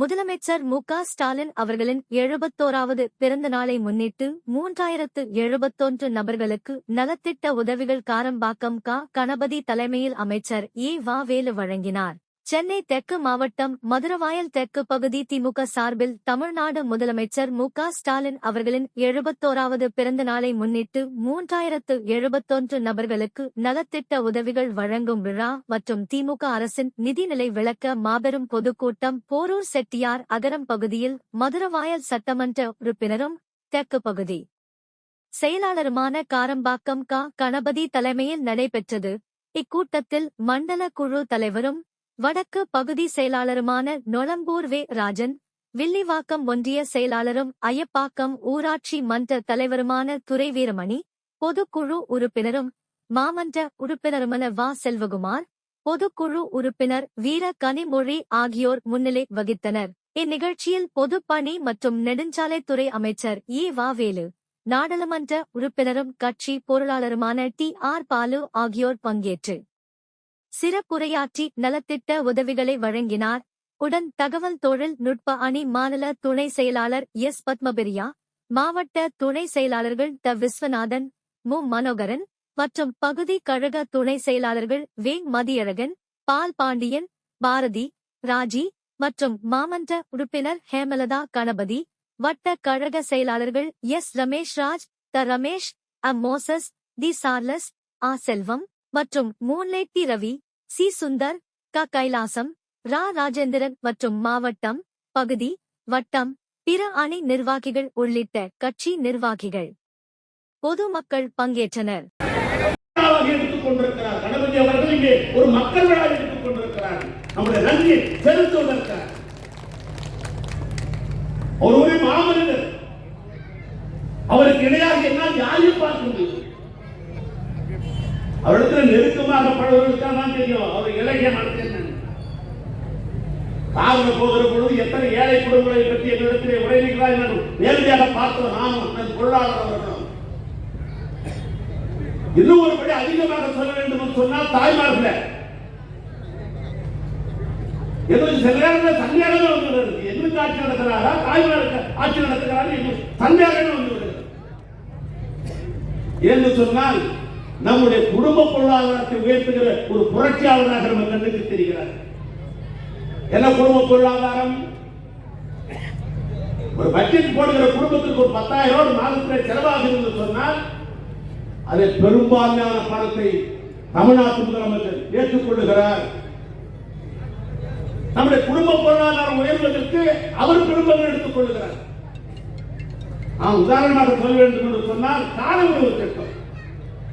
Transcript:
முதலமைச்சர் மு க ஸ்டாலின் அவர்களின் எழுபத்தோராவது பிறந்த நாளை முன்னிட்டு மூன்றாயிரத்து எழுபத்தொன்று நபர்களுக்கு நலத்திட்ட உதவிகள் காரம்பாக்கம் க. கணபதி தலைமையில் அமைச்சர் ஏ வா. வேலு வழங்கினார். சென்னை தெற்கு மாவட்டம் மதுரவாயல் தெற்கு பகுதி திமுக சார்பில் தமிழ்நாடு முதலமைச்சர் மு க ஸ்டாலின் அவர்களின் எழுபத்தோராவது பிறந்த நாளை முன்னிட்டு மூன்றாயிரத்து எழுபத்தொன்று நபர்களுக்கு நலத்திட்ட உதவிகள் வழங்கும் விழா மற்றும் திமுக அரசின் நிதிநிலை விளக்க மாபெரும் பொதுக்கூட்டம் போரூர் செட்டியார் அகரம் பகுதியில் மதுரவாயல் சட்டமன்ற உறுப்பினரும் தெற்கு பகுதி செயலாளருமான காரம்பாக்கம் க. கணபதி தலைமையில் நடைபெற்றது. இக்கூட்டத்தில் மண்டல குழு தலைவரும் வடக்கு பகுதி செயலாளருமான நொளம்பூர் வே. ராஜன் வில்லிவாக்கம் ஒன்றிய செயலாளரும் ஐயப்பாக்கம் ஊராட்சி மன்ற தலைவருமான துறை வீரமணி பொதுக்குழு உறுப்பினரும் மாமன்ற உறுப்பினருமான வா. செல்வகுமார் பொதுக்குழு உறுப்பினர் வீர கனிமொழி ஆகியோர் முன்னிலை வகித்தனர். இந்நிகழ்ச்சியில் பொதுப்பணி மற்றும் நெடுஞ்சாலைத்துறை அமைச்சர் ஏ வாவேலு நாடாளுமன்ற உறுப்பினரும் கட்சி பொருளாளருமான டி. ஆர். பாலு ஆகியோர் பங்கேற்று சிறப்புரையாற்றி நலத்திட்ட உதவிகளை வழங்கினார். உடன் தகவல் தொழில் நுட்ப அணி மாநில துணை செயலாளர் எஸ். பத்மபிரியா மாவட்ட துணை செயலாளர்கள் த. விஸ்வநாதன் மு. மனோகரன் மற்றும் பகுதி கழக துணை செயலாளர்கள் வே. மதியழகன் பால் பாண்டியன் பாரதி ராஜி மற்றும் மாமன்ற உறுப்பினர் ஹேமலதா கணபதி வட்ட கழக செயலாளர்கள் எஸ். ரமேஷ் ராஜ் த. ரமேஷ் அ. மோசஸ் தி. சார்லஸ் ஆ. செல்வம் மற்றும் மூன்லேட்டி ரவி சி. சுந்தர் க. கைலாசம் ரா. ராஜேந்திரன் மற்றும் மாவட்டம் பகுதி வட்டம் பிற அணி நிர்வாகிகள் உள்ளிட்ட கட்சி நிர்வாகிகள். பொதுமக்கள் பங்கேற்றனர். ஒரு மக்கள் விழா ஒரு மாமனிதர். அவருக்கு இணையாக என்னால் யாரையும் பார்க்க அவளுக்கு நெருக்கமாக பழகுவதற்காக தான் தெரியும். அவர் இலகிய நடத்தின காவல போகிற பொழுது எத்தனை ஏழை குடும்பங்களை பற்றி எங்களிடத்திலே உரையாடுகிறார் என்று நேரடியாக பார்த்து நானும் அந்த பொருளாளர் அவர்களும் இன்னும் ஒருபடி அதிகமாக சொல்ல வேண்டும் என்று சொன்னால் தாய்மார்களே எங்களுக்கு சில நேரத்தில் சந்தேகமே வந்து வருது. எங்களுக்கு ஆட்சி நடத்துகிறாரா? தாய்மாருக்கு ஆட்சி நடத்துகிறாரா? எங்களுக்கு சந்தேகமே வந்து வருது. என்று சொன்னால் நம்முடைய குடும்ப பொருளாதாரத்தை உயர்த்துகிற ஒரு புரட்சியாளராக நம்ம கண்ணுக்கு தெரிகிறார். என்ன குடும்ப பொருளாதாரம்? ஒரு பட்ஜெட் போடுகிற குடும்பத்துக்கு ஒரு பத்தாயிரம் ரூபாய் மாதத்தில் செலவாகுது என்று சொன்னால் அதை பெரும்பான்மையான பணத்தை தமிழ்நாட்டு முதலமைச்சர் ஏற்றுக்கொள்ளுகிறார். நம்முடைய குடும்ப பொருளாதாரம் உயர்வதற்கு அவர் பெரும்பங்கு எடுத்துக் கொள்ளுகிறார் நான் உதாரணமாக சொல்ல வேண்டும் என்று சொன்னால் கால உணவு திட்டம்.